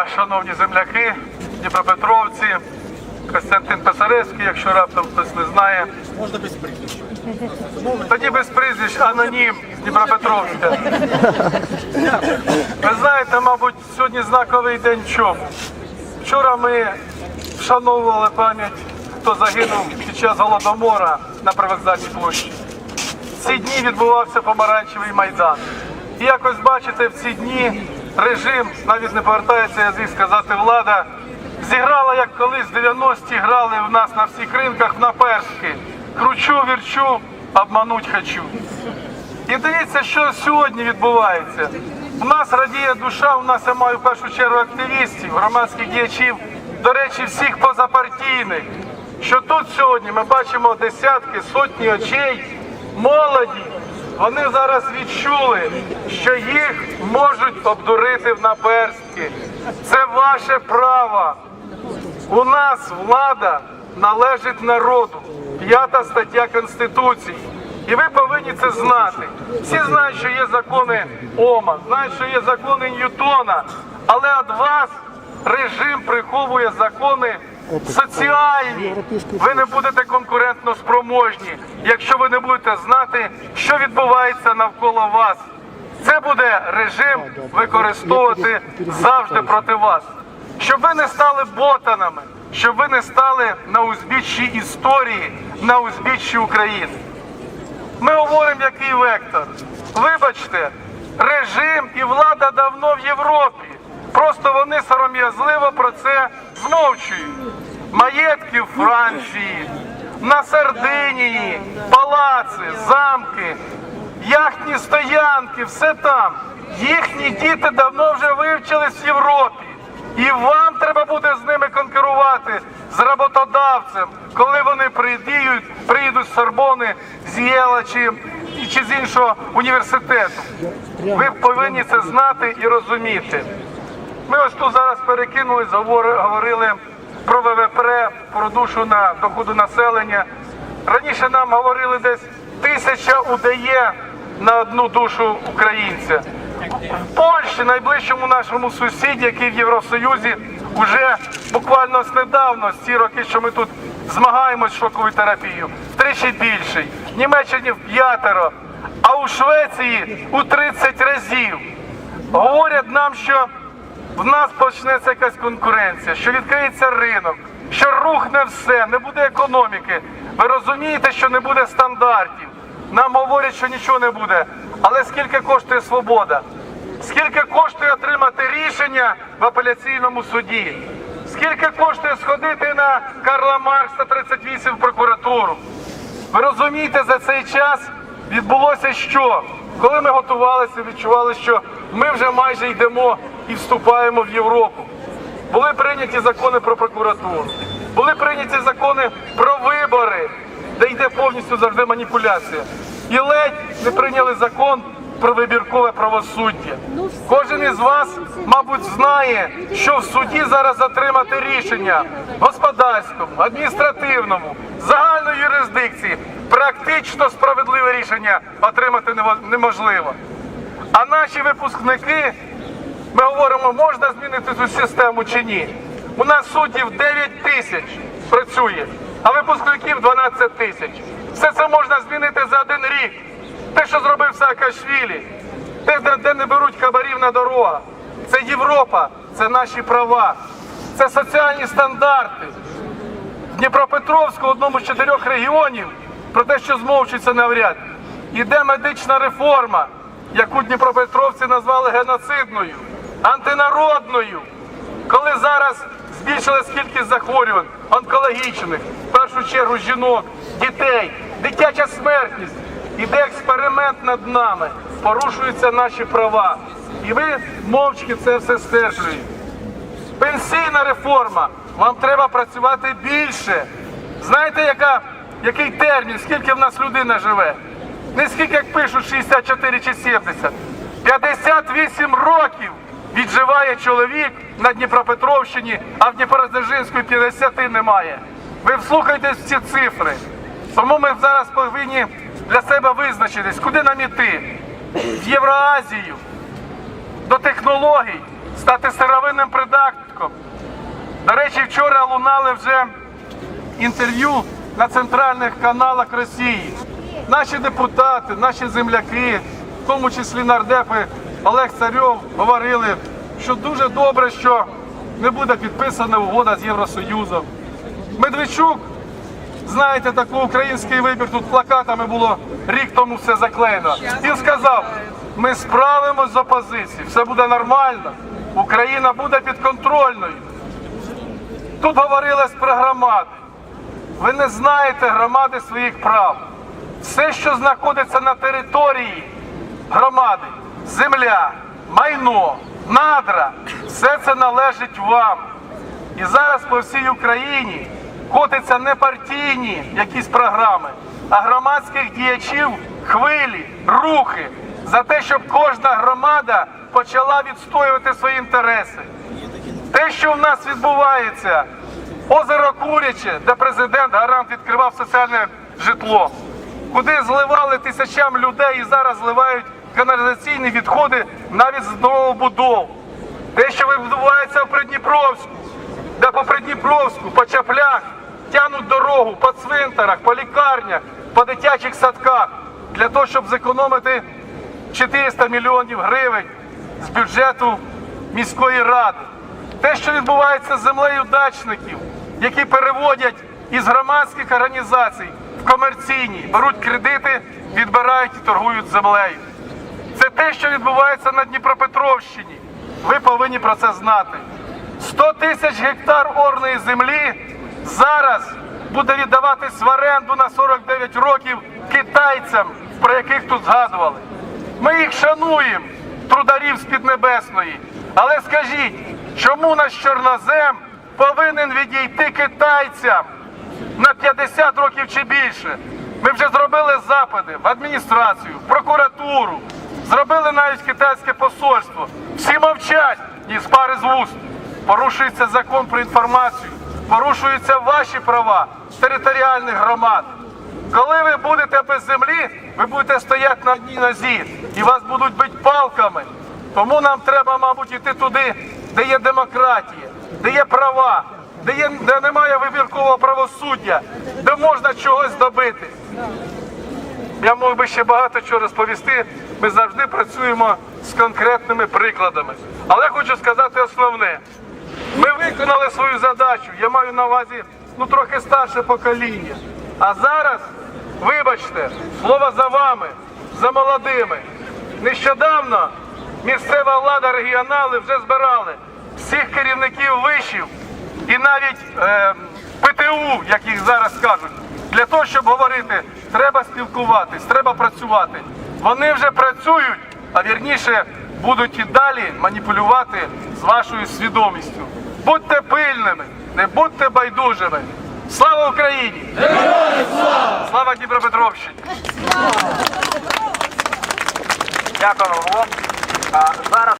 дня, шановні земляки, Дніпропетровці, Костянтин Писаревський, якщо раптом хтось не знає. Можна без прізвища. Тоді без прізвищ анонім з Дніпропетровська. Ви знаєте, мабуть, сьогодні знаковий день чому. Вчора ми вшановували пам'ять, хто загинув під час голодомора на привокзальній площі. В ці дні відбувався помаранчевий майдан. І якось бачите, в ці дні режим, навіть не повертається язик сказати влада, зіграла, як колись в 90-ті грали в нас на всіх ринках на першки. Кручу, вірчу, обмануть хочу. І дивіться, що сьогодні відбувається. У нас радіє душа, у нас я маю в першу чергу активістів, громадських діячів, до речі, всіх позапартійних. Що тут сьогодні ми бачимо десятки, сотні очей, молоді. Вони зараз відчули, що їх можуть обдурити в наперстки. Це ваше право. У нас влада належить народу. П'ята стаття Конституції. І ви повинні це знати. Всі знають, що є закони Ома, знають, що є закони Ньютона, але від вас режим приховує закони соціальні. Ви не будете конкурентно спроможні, якщо ви не будете знати, що відбувається навколо вас. Це буде режим використовувати завжди проти вас щоб ви не стали ботанами, щоб ви не стали на узбіччі історії, на узбіччі України. Ми говоримо, який вектор. Вибачте, режим і влада давно в Європі. Просто вони сором'язливо про це змовчують. Маєтки в Франції, на Сардинії, палаци, замки, яхтні стоянки, все там. Їхні діти давно вже вивчились в Європі. І вам треба буде з ними конкурувати з роботодавцем, коли вони приїдуть, приїдуть з Сорбони, з Єла чи, чи з іншого університету. Ви повинні це знати і розуміти. Ми ось тут зараз перекинулись, говори- говорили про ВВП, про душу на доходу населення. Раніше нам говорили десь тисяча удає на одну душу українця. В Польщі, найближчому нашому сусіді, який в Євросоюзі, вже буквально з недавно, з ці роки, що ми тут змагаємось з шоковою терапією, втричі більший. В Німеччині в п'ятеро, а у Швеції у 30 разів. Говорять нам, що в нас почнеться якась конкуренція, що відкриється ринок, що рухне все, не буде економіки. Ви розумієте, що не буде стандартів. Нам говорять, що нічого не буде. Але скільки коштує свобода? Скільки коштує отримати рішення в апеляційному суді? Скільки коштує сходити на Карла Маркса 38 в прокуратуру? Ви розумієте, за цей час відбулося що? Коли ми готувалися, відчували, що ми вже майже йдемо і вступаємо в Європу. Були прийняті закони про прокуратуру, були прийняті закони про вибори, де йде повністю завжди маніпуляція. І ледь не прийняли закон про вибіркове правосуддя. Кожен із вас, мабуть, знає, що в суді зараз отримати рішення господарському, адміністративному, загальної юрисдикції, практично справедливе рішення отримати неможливо. А наші випускники, ми говоримо, можна змінити цю систему чи ні. У нас суддів 9 тисяч працює, а випускників 12 тисяч. Все це можна змінити за один рік. Те, що зробив Саакашвілі, те, де, не беруть хабарів на дорогах. Це Європа, це наші права, це соціальні стандарти. Дніпропетровську, одному з чотирьох регіонів, про те, що змовчується навряд, іде медична реформа, яку Дніпропетровці назвали геноцидною, антинародною. Коли зараз збільшилась кількість захворювань онкологічних, в першу чергу жінок, дітей, дитяча смертність, іде експеримент над нами, порушуються наші права. І ви мовчки це все стежуєте. Пенсійна реформа. Вам треба працювати більше. Знаєте, яка, який термін, скільки в нас людина живе? Не скільки, як пишуть, 64 чи 70. 58 років відживає чоловік на Дніпропетровщині, а в Дніпродзержинську 50 немає. Ви вслухайтесь в ці цифри. Тому ми зараз повинні для себе визначитись, куди нам іти. В Євроазію, до технологій стати сировинним придатком. До речі, вчора лунали вже інтерв'ю на центральних каналах Росії. Наші депутати, наші земляки, в тому числі нардепи Олег Царьов, говорили, що дуже добре, що не буде підписана угода з Євросоюзом. Медведчук, знаєте, такий український вибір, тут плакатами було рік тому все заклеєно. Він сказав, ми справимось з опозицією, все буде нормально, Україна буде підконтрольною. Тут говорилось про громади. Ви не знаєте громади своїх прав. Все, що знаходиться на території громади, земля, майно, надра, все це належить вам. І зараз по всій Україні котяться не партійні якісь програми, а громадських діячів хвилі, рухи за те, щоб кожна громада почала відстоювати свої інтереси. Те, що в нас відбувається, озеро Куряче, де президент гарант відкривав соціальне житло, куди зливали тисячам людей і зараз зливають каналізаційні відходи навіть з новобудов. Те, що відбувається в Придніпровську, де по Придніпровську, по чаплях тянуть дорогу по цвинтарах, по лікарнях, по дитячих садках, для того, щоб зекономити 400 мільйонів гривень з бюджету міської ради. Те, що відбувається з землею дачників, які переводять із громадських організацій в комерційні, беруть кредити, відбирають і торгують землею. Це те, що відбувається на Дніпропетровщині. Ви повинні про це знати. 100 тисяч гектар орної землі зараз буде віддаватись в оренду на 49 років китайцям, про яких тут згадували. Ми їх шануємо, трударів з Піднебесної. Але скажіть, чому наш чорнозем повинен відійти китайцям на 50 років чи більше? Ми вже зробили запити в адміністрацію, в прокуратуру, зробили навіть китайське посольство. Всі мовчать і пари з вуст. Порушується закон про інформацію, порушуються ваші права територіальних громад. Коли ви будете без землі, ви будете стояти на одній нозі і вас будуть бити палками. Тому нам треба, мабуть, йти туди, де є демократія, де є права, де, є, де немає вибіркового правосуддя, де можна чогось добити. Я мог би ще багато чого розповісти. Ми завжди працюємо з конкретними прикладами. Але хочу сказати основне: ми виконали свою задачу. Я маю на увазі ну трохи старше покоління. А зараз, вибачте, слово за вами, за молодими. Нещодавно місцева влада, регіонали вже збирали всіх керівників вишів і навіть е, ПТУ, як їх зараз кажуть, для того, щоб говорити, треба спілкуватись, треба працювати. Вони вже працюють, а вірніше будуть і далі маніпулювати з вашою свідомістю. Будьте пильними, не будьте байдужими. Слава Україні! слава! Слава Дніпропетровщині! Дякую. А зараз